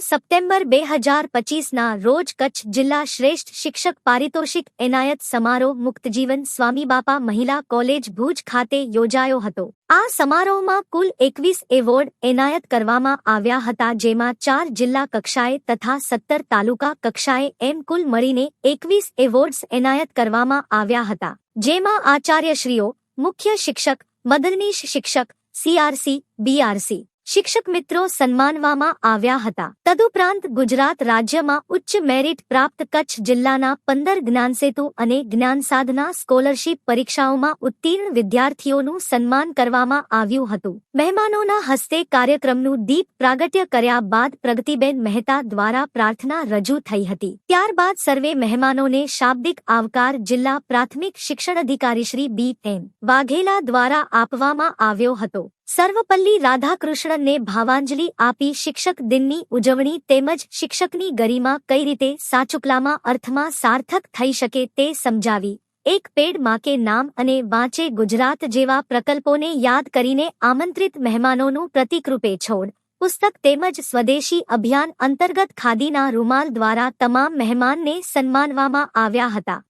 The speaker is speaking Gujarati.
સપ્ટેમ્બર બે હજાર પચીસના રોજ કચ્છ જિલ્લા શ્રેષ્ઠ શિક્ષક પારિતોષિક એનાયત સમારોહ મુક્તજીવન સ્વામીબાપા મહિલા કોલેજ ભુજ ખાતે યોજાયો હતો. આ સમારોહમાં કુલ એકવીસ એવોર્ડ એનાયત કરવામાં આવ્યા હતા, જેમાં ચાર જિલ્લા કક્ષાએ તથા સત્તર તાલુકા કક્ષાએ એમ કુલ મળીને એકવીસ એવોર્ડ્સ એનાયત કરવામાં આવ્યા હતા. જેમાં આચાર્યશ્રીઓ, મુખ્ય શિક્ષક મદનીશ શિક્ષક, સીઆરસી, બીઆરસી શિક્ષક મિત્રો સન્માનવામાં આવ્યા હતા. તદુપરાંત ગુજરાત રાજ્યમાં ઉચ્ચ મેરિટ પ્રાપ્ત કચ્છ જિલ્લાના પંદર જ્ઞાનસેતુ અને જ્ઞાન સાધના સ્કોલરશીપ પરીક્ષાઓમાં ઉત્તીર્ણ વિદ્યાર્થીઓનું સન્માન કરવામાં આવ્યું હતું. મહેમાનોના હસ્તે કાર્યક્રમનું દીપ પ્રાગટ્ય કર્યા બાદ પ્રગતિબેન મહેતા દ્વારા પ્રાર્થના રજૂ થઈ હતી. ત્યારબાદ સર્વે મહેમાનોને શાબ્દિક આવકાર જિલ્લા પ્રાથમિક શિક્ષણ અધિકારી શ્રી બી એમ વાઘેલા દ્વારા આપવામાં આવ્યો હતો. સર્વપલ્લી રાધાકૃષ્ણને ભાવાંજલિ આપી શિક્ષક દિનની ઉજવણી તેમજ શિક્ષકની ગરિમા કઈ રીતે સાચુકલામાં અર્થમાં સાર્થક થઈ શકે તે સમજાવી. એક પેડમાં કે નામ અને વાંચે ગુજરાત જેવા પ્રકલ્પોને યાદ કરીને આમંત્રિત મહેમાનોનું પ્રતિકરૂપે છોડ. પુસ્તક તેમજ સ્વદેશી અભિયાન અંતર્ગત ખાદીના રૂમાલ દ્વારા તમામ મહેમાનને સન્માનવામાં આવ્યા હતા.